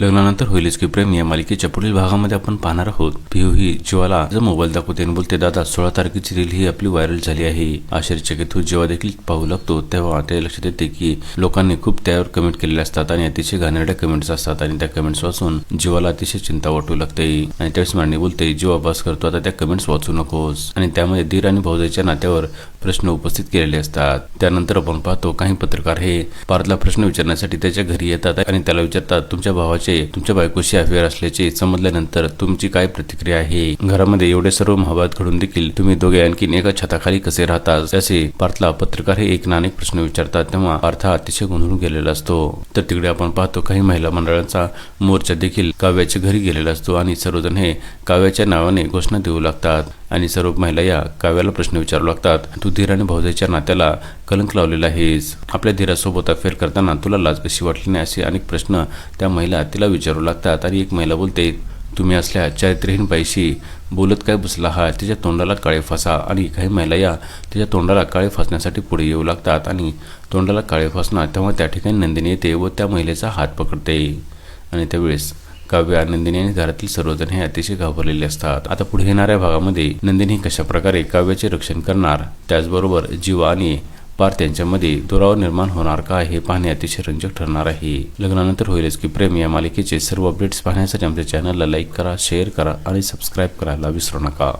लग्नानंतर होईलच की प्रेम या मालिकेच्या पुढील भागामध्ये आपण पाहणार आहोत. पिहू ही जीवाला जो मोबाईल दाखवते आणि बोलते दादा सोळा तारखेची रील ही आपली व्हायरल झाली आहे. आश्चर्यचकित होत जेव्हा देखील पाहू लागतो. तेव्हा ते लक्षात येते की लोकांनी खूप त्यावर कमेंट केलेले असतात आणि अतिशय घाणेरड्या कमेंट्स असतात आणि त्या कमेंट्स वाचून जीवाला अतिशय चिंता वाटू लागते. आणि त्यावेळेस मांडणी बोलते जीवा बस करतो आता त्या कमेंट्स वाचू नकोस. आणि त्यामध्ये धीर आणि भाऊजाईच्या नात्यावर प्रश्न उपस्थित केलेले असतात. त्यानंतर आपण पाहतो काही पत्रकार हे पार्थला प्रश्न विचारण्यासाठी त्याच्या घरी येतात आणि त्याला विचारतात तुमच्या भावाची तुमच्या बायकोशी अफेअर असल्याचे समजल्यानंतर तुमची काय प्रतिक्रिया आहे? घरामध्ये एवढे सर्व महाभारत घडून देखील तुम्ही दोघे आणखीन एका छताखाली कसे राहतात? त्याचे पार्थला पत्रकार हे एक ना अनेक प्रश्न विचारतात तेव्हा पार्थ अतिशय गोंधळून गेलेला असतो. तर तिकडे आपण पाहतो काही महिला मंडळांचा मोर्चा देखील काव्याच्या घरी गेलेला असतो आणि सर्वजण हे काव्याच्या नावाने घोषणा देऊ लागतात. आणि सर्व महिला या काव्याला प्रश्न विचारू लागतात. तू धीर आणि भाऊजाईच्या नात्याला कलंक लावलेला आहेस. आपल्या धीरासोबत अफेअर करताना तुला लाज कशी वाटली नाही? असे अनेक प्रश्न त्या महिला तिला विचारू लागतात. आणि एक महिला बोलते तुम्ही असल्या चारित्र्यहीन बाईशी बोलत काय बसला हा तिच्या तोंडाला काळे फासा. आणि काही महिला या तिच्या तोंडाला काळे फासण्यासाठी पुढे येऊ लागतात. आणि तोंडाला काळे फासणार तेव्हा त्या ठिकाणी नंदिनी येते व त्या महिलेचा हात पकडते. आणि त्यावेळेस काव्य नंदिनी आणि घरातील सर्वजण हे अतिशय घाबरलेले असतात. आता पुढे येणाऱ्या भागामध्ये नंदिनी कशा प्रकारे काव्याचे रक्षण करणार त्याचबरोबर जीवा आणि पार्थ यांच्यामध्ये दुरावा निर्माण होणार का हे पाहणे अतिशय रंजक ठरणार आहे. लग्नानंतर होईलच की प्रेम या मालिकेचे सर्व अपडेट्स पाहण्यासाठी आमच्या चॅनलला लाईक करा शेअर करा आणि सबस्क्राईब करायला विसरू नका.